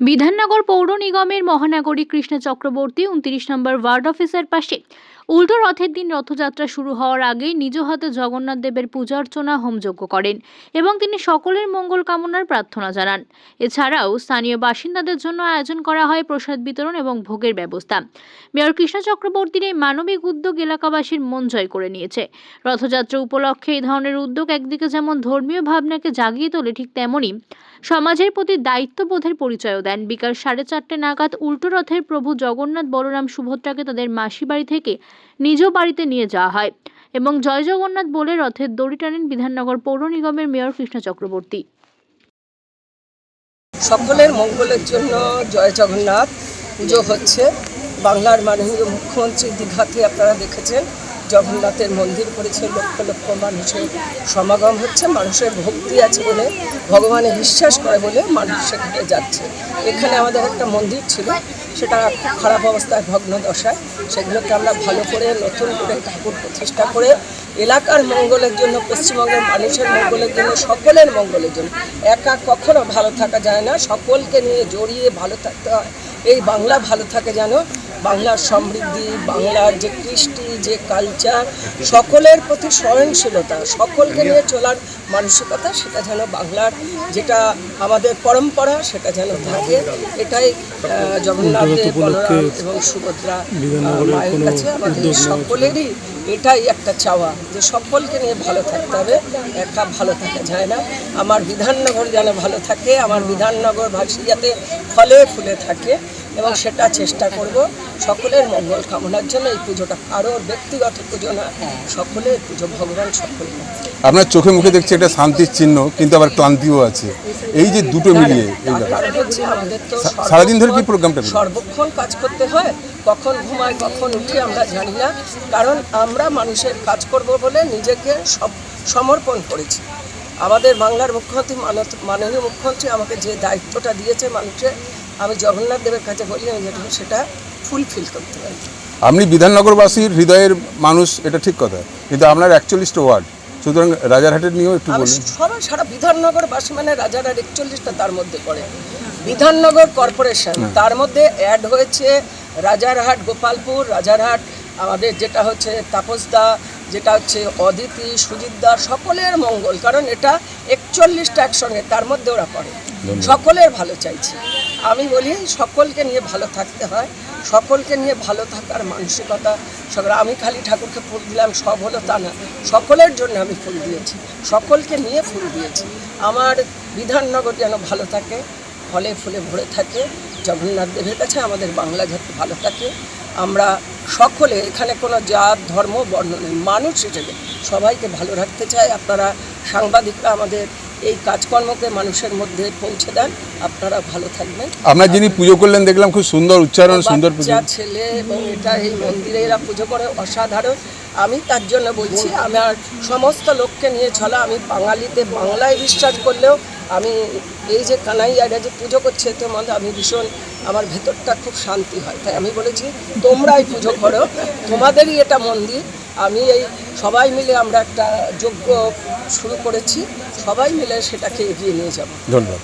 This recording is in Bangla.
বিধাননগর পৌর নিগমের মহানাগরিক কৃষ্ণ চক্রবর্তী উনত্রিশ নম্বর ওয়ার্ড অফিসের পাশে। উল্টো রথের দিন রথযাত্রা শুরু হওয়ার আগেই নিজ হাতে জগন্নাথ দেবের পূজা অর্চনা হোমযজ্ঞ করেন এবং তিনি সকলের মঙ্গল কামনার প্রার্থনা জানান। এছাড়াও স্থানীয় বাসিন্দাদের জন্য আয়োজন করা হয় প্রসাদ বিতরণ এবং ভোগের ব্যবস্থা। মেয়র কৃষ্ণ চক্রবর্তীর এই মানবিক উদ্যোগ এলাকাবাসীর মন জয় করে নিয়েছে। রথযাত্রা উপলক্ষে এই ধরনের উদ্যোগ একদিকে যেমন ধর্মীয় ভাবনাকে জাগিয়ে তোলে ঠিক তেমনই সমাজের প্রতি দায়িত্ববোধের পরিচয়ও দেন। বিকাল সাড়ে চারটে নাগাদ উল্টো রথের প্রভু জগন্নাথ বলরাম সুভদ্রাকে তাদের মাসি বাড়ি থেকে নিজ বাড়িতে নিয়ে যাওয়া হয় এবং জয় জগন্নাথ বলে রথের দড়ি টানেন বিধাননগর পৌর নিগমের মেয়র কৃষ্ণ চক্রবর্তী। সকলের মঙ্গলের জন্য জয় জগন্নাথ পুজো হচ্ছে। বাংলার মাননীয় মুখ্যমন্ত্রী দীঘাতে আপনারা দেখেছেন। জগন্নাথের মন্দির করেছে লক্ষ লক্ষ মানুষের সমাগম হচ্ছে, মানুষের ভক্তি আছে বলে ভগবানে বিশ্বাস করে বলে মানুষ সেখানে যাচ্ছে। এখানে আমাদের একটা মন্দির ছিল, সেটা খারাপ অবস্থায় ভগ্ন দশায় সেগুলোকে আমরা ভালো করে, নতুন করে ঠাকুর প্রতিষ্ঠা করে, এলাকার মঙ্গলের জন্য, পশ্চিমবঙ্গের মানুষের মঙ্গলের জন্য, সকলের মঙ্গলের জন্য। একা কখনো ভালো থাকা যায় না, সকলকে নিয়ে জড়িয়ে ভালো থাকতে হয়। এই বাংলা ভালো থাকে যেন বাংলার সমৃদ্ধি বাংলার যে কৃষ্টি যে কালচার সকলের প্রতি সহনশীলতা সকলকে নিয়ে চলার মানসিকতা সেটা যেন বাংলার যেটা আমাদের পরম্পরা সেটা যেন থাকে। এটাই জগন্নাথ বলরাম এবং সুভদ্রা মায়ের কাছে আমাদের সকলেরই এটাই একটা চাওয়া যে সকলকে নিয়ে ভালো থাকতে হবে। একা ভালো থাকা যায় না। আমার বিধাননগর যেন ভালো থাকে আমার বিধাননগর ভাসি যাতে ফলে ফুলে থাকে। এবং সেটা চেষ্টা করব সকলের মঙ্গল কামনার জন্য এই পুজোটা কারোর ব্যক্তিগত পুজো না সকলের পুজো ভগবান সকল আপনার চোখে মুখে দেখছি এটা শান্তির চিহ্ন কিন্তু আবার ক্লান্তিও আছে। এই যে দুটো মিলিয়ে এই সারাদিন ধরে কি প্রোগ্রামটা সর্বক্ষণ কাজ করতে হয় কখন ঘুমায় কখন উঠি আমরা জানি না কারণ আমরা মানুষের কাজ করব বলে নিজেকে সব সমর্পণ করেছি। আমাদের বাংলার মুখ্যমন্ত্রী মানত- মাননীয় মুখ্যমন্ত্রী আমাকে যে দায়িত্বটা দিয়েছে মানুষের আমি জগন্নাথ দেবের কাছে বলি আমি যেটা সেটা ফুলফিল করতে পারি। আপনি বিধাননগরবাসীর হৃদয়ের মানুষ এটা ঠিক কথা। কিন্তু আপনার একচল্লিশটা ওয়ার্ড। সুতরাং রাজারহাটের নিয়েও একটু বলুন। সবাই সারা বিধাননগরবাসী মানে রাজারহাট একচল্লিশটা তার মধ্যে পড়ে। বিধাননগর কর্পোরেশন তার মধ্যে অ্যাড হয়েছে রাজারহাট গোপালপুর রাজারহাট আমাদের যেটা হচ্ছে তাপসদা যেটা হচ্ছে অদিতি সুজিতদা সকলের মঙ্গল। কারণ এটা একচল্লিশটা একসঙ্গে তার মধ্যে ওরা পড়ে। সকলের ভালো চাইছি। আমি বলি সকলকে নিয়ে ভালো থাকতে হয়, সকলকে নিয়ে ভালো থাকার মানসিকতা সকল আমি খালি ঠাকুরকে ফুল দিলাম, সব হলো তা না। সকলের জন্য আমি ফুল দিয়েছি, সকলকে নিয়ে ফুল দিয়েছি। আমার বিধাননগর যেন ভালো থাকে, ফলে ফুলে ভরে থাকে, জগন্নাথ দেবের কাছে আমাদের বাংলা যাতে ভালো থাকে। আমরা সকলে এখানে কোনো জাত, ধর্ম, বর্ণ নেই, মানুষ হিসেবে সবাইকে ভালো রাখতে চাই। আপনারা সাংবাদিকরা আমাদের এই কাজকর্মকে মানুষের মধ্যে পৌঁছে দেন। আপনারা ভালো থাকবেন। আপনার যিনি পুজো করলেন দেখলাম খুব সুন্দর উচ্চারণ সুন্দর পুজো। ছেলে এবং এটা এই মন্দিরে এরা পুজো করে অসাধারণ। আমি তার জন্য বলছি আমার সমস্ত লোককে নিয়ে চলা আমি বাঙালিতে বাংলায় বিশ্বাস করলেও আমি এই যে কানাইয়ারা যে পুজো করছে তো মধ্যে আমি ভীষণ আমার ভেতরটা খুব শান্তি হয়। তাই আমি বলেছি তোমরাই পুজো করো তোমাদেরই এটা মন্দির। আমি এই সবাই মিলে আমরা একটা যজ্ঞ শুরু করেছি সবাই মিলে সেটাকে এগিয়ে নিয়ে যাব। ধন্যবাদ।